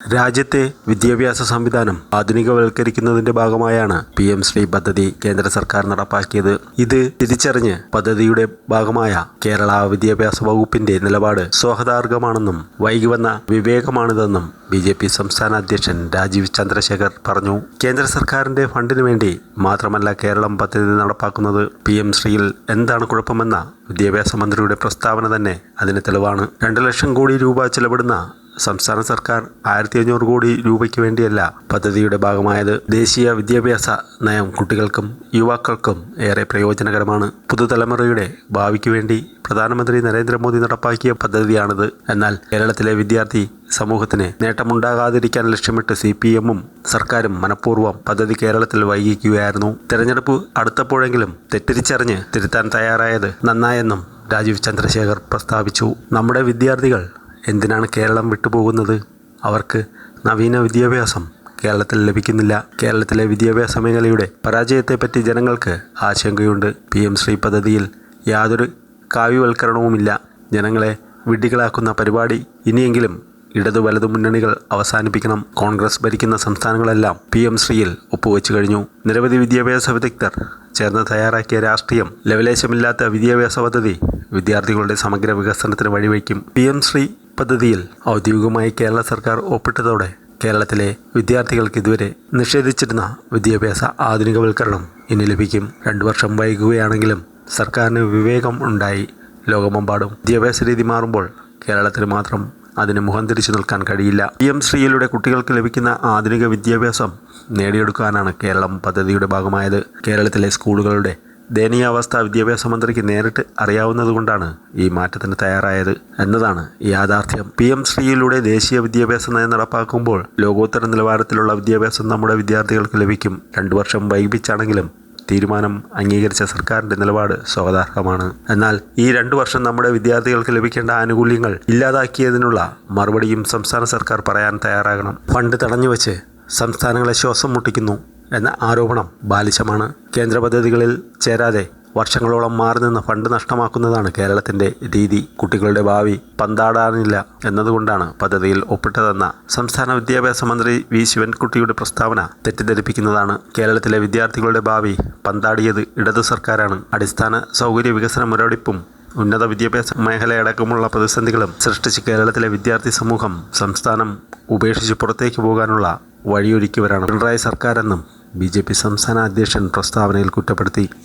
രാജ്യത്തെ വിദ്യാഭ്യാസ സംവിധാനം ആധുനികവൽക്കരിക്കുന്നതിന്റെ ഭാഗമായാണ് പി എം ശ്രീ പദ്ധതി കേന്ദ്ര സർക്കാർ നടപ്പാക്കിയത്. ഇത് തിരിച്ചറിഞ്ഞ് പദ്ധതിയുടെ ഭാഗമായ കേരള വിദ്യാഭ്യാസ വകുപ്പിന്റെ നിലപാട് സ്വാഗതാർഹമാണെന്നും വൈകി വന്ന വിവേകമാണിതെന്നും ബി ജെ പി സംസ്ഥാന അധ്യക്ഷൻ രാജീവ് ചന്ദ്രശേഖർ പറഞ്ഞു. കേന്ദ്ര സർക്കാരിന്റെ ഫണ്ടിനു വേണ്ടി മാത്രമല്ല കേരളം പദ്ധതി നടപ്പാക്കുന്നത്. പി എം ശ്രീയിൽ എന്താണ് കുഴപ്പമെന്ന വിദ്യാഭ്യാസ മന്ത്രിയുടെ പ്രസ്താവന തന്നെ അതിന് തെളിവാണ്. രണ്ട് ലക്ഷം കോടി രൂപ ചെലവിടുന്ന സംസ്ഥാന സർക്കാർ ആയിരത്തി അഞ്ഞൂറ് കോടി രൂപയ്ക്ക് വേണ്ടിയല്ല പദ്ധതിയുടെ ഭാഗമായത്. ദേശീയ വിദ്യാഭ്യാസ നയം കുട്ടികൾക്കും യുവാക്കൾക്കും ഏറെ പ്രയോജനകരമാണ്. പുതുതലമുറയുടെ ഭാവിക്ക് വേണ്ടി പ്രധാനമന്ത്രി നരേന്ദ്രമോദി നടപ്പാക്കിയ പദ്ധതിയാണിത്. എന്നാൽ കേരളത്തിലെ വിദ്യാർത്ഥി സമൂഹത്തിന് നേട്ടമുണ്ടാകാതിരിക്കാൻ ലക്ഷ്യമിട്ട് സി പി എമ്മും സർക്കാരും മനഃപൂർവം പദ്ധതി കേരളത്തിൽ വൈകിക്കുകയായിരുന്നു. തെരഞ്ഞെടുപ്പ് അടുത്തപ്പോഴെങ്കിലും തെറ്റിരിച്ചറിഞ്ഞ് തിരുത്താൻ തയ്യാറായത് നന്നായെന്നും രാജീവ് ചന്ദ്രശേഖർ പ്രസ്താവിച്ചു. നമ്മുടെ വിദ്യാർത്ഥികൾ എന്തിനാണ് കേരളം വിട്ടുപോകുന്നത്? അവർക്ക് നവീന വിദ്യാഭ്യാസം കേരളത്തിൽ ലഭിക്കുന്നില്ല. കേരളത്തിലെ വിദ്യാഭ്യാസ മേഖലയുടെ പരാജയത്തെപ്പറ്റി ജനങ്ങൾക്ക് ആശങ്കയുണ്ട്. പി എം ശ്രീ പദ്ധതിയിൽ യാതൊരു കാവ്യവൽക്കരണവുമില്ല. ജനങ്ങളെ വിഡ്ഢികളാക്കുന്ന പരിപാടി ഇനിയെങ്കിലും ഇടതു വലതു മുന്നണികൾ അവസാനിപ്പിക്കണം. കോൺഗ്രസ് ഭരിക്കുന്ന സംസ്ഥാനങ്ങളെല്ലാം പി എം ശ്രീയിൽ ഒപ്പുവെച്ചു കഴിഞ്ഞു. നിരവധി വിദ്യാഭ്യാസ വിദഗ്ധർ ചേർന്ന് തയ്യാറാക്കിയ രാഷ്ട്രീയം ലവലേശമില്ലാത്ത വിദ്യാഭ്യാസ പദ്ധതി വിദ്യാർത്ഥികളുടെ സമഗ്ര വികസനത്തിന് വഴിവെക്കും. പി എം ശ്രീ പദ്ധതിയിൽ ഔദ്യോഗികമായി കേരള സർക്കാർ ഒപ്പിട്ടതോടെ കേരളത്തിലെ വിദ്യാർത്ഥികൾക്ക് ഇതുവരെ നിഷേധിച്ചിരുന്ന വിദ്യാഭ്യാസ ആധുനികവൽക്കരണം ഇനി ലഭിക്കും. രണ്ടു വർഷം വൈകുകയാണെങ്കിലും സർക്കാരിന് വിവേകം ഉണ്ടായി. ലോകമെമ്പാടും വിദ്യാഭ്യാസ രീതി മാറുമ്പോൾ കേരളത്തിന് മാത്രം അതിന് മുഖം തിരിച്ചു നിൽക്കാൻ കഴിയില്ല. പി എം ശ്രീയിലൂടെ കുട്ടികൾക്ക് ലഭിക്കുന്ന ആധുനിക വിദ്യാഭ്യാസം നേടിയെടുക്കാനാണ് കേരളം പദ്ധതിയുടെ ഭാഗമായത്. കേരളത്തിലെ സ്കൂളുകളുടെ ദയനീയാവസ്ഥ വിദ്യാഭ്യാസ മന്ത്രിക്ക് നേരിട്ട് അറിയാവുന്നതുകൊണ്ടാണ് ഈ മാറ്റത്തിന് തയ്യാറായത് എന്നതാണ് യാഥാർത്ഥ്യം. പി എം ശ്രീയിലൂടെ ദേശീയ വിദ്യാഭ്യാസ നയം നടപ്പാക്കുമ്പോൾ ലോകോത്തര നിലവാരത്തിലുള്ള വിദ്യാഭ്യാസം നമ്മുടെ വിദ്യാർത്ഥികൾക്ക് ലഭിക്കും. രണ്ടു വർഷം വൈകിപ്പിച്ചാണെങ്കിലും തീരുമാനം അംഗീകരിച്ച സർക്കാരിന്റെ നിലപാട് സ്വാഗതാർഹമാണ്. എന്നാൽ ഈ രണ്ടു വർഷം നമ്മുടെ വിദ്യാർത്ഥികൾക്ക് ലഭിക്കേണ്ട ആനുകൂല്യങ്ങൾ ഇല്ലാതാക്കിയതിനുള്ള മറുപടിയും സംസ്ഥാന സർക്കാർ പറയാൻ തയ്യാറാകണം. ഫണ്ട് തടഞ്ഞുവെച്ച് സംസ്ഥാനങ്ങളെ ശ്വാസം മുട്ടിക്കുന്നു. എന്ന ആരോപണം ബാലിശമാണ്. കേന്ദ്ര പദ്ധതികളിൽ ചേരാതെ വർഷങ്ങളോളം മാറി നിന്ന് ഫണ്ട് നഷ്ടമാക്കുന്നതാണ് കേരളത്തിന്റെ രീതി. കുട്ടികളുടെ ഭാവി പന്താടാനില്ല എന്നതുകൊണ്ടാണ് പദ്ധതിയിൽ ഒപ്പിട്ടതെന്ന സംസ്ഥാന വിദ്യാഭ്യാസ മന്ത്രി വി. ശിവൻകുട്ടിയുടെ പ്രസ്താവന തെറ്റിദ്ധരിപ്പിക്കുന്നതാണ്. കേരളത്തിലെ വിദ്യാർത്ഥികളുടെ ഭാവി പന്താടിയത് ഇടതു സർക്കാരാണ്. അടിസ്ഥാന സൗകര്യ വികസന മുരടിപ്പും ഉന്നത വിദ്യാഭ്യാസ മേഖലയടക്കമുള്ള പ്രതിസന്ധികളും സൃഷ്ടിച്ച് കേരളത്തിലെ വിദ്യാർത്ഥി സമൂഹം സംസ്ഥാനം ഉപേക്ഷിച്ച് പുറത്തേക്ക് പോകാനുള്ള വഴിയൊരുക്കിയവരാണ് പിണറായി സർക്കാരെന്നും ബി സംസ്ഥാന അധ്യക്ഷൻ പ്രസ്താവനയിൽ കുറ്റപ്പെടുത്തി.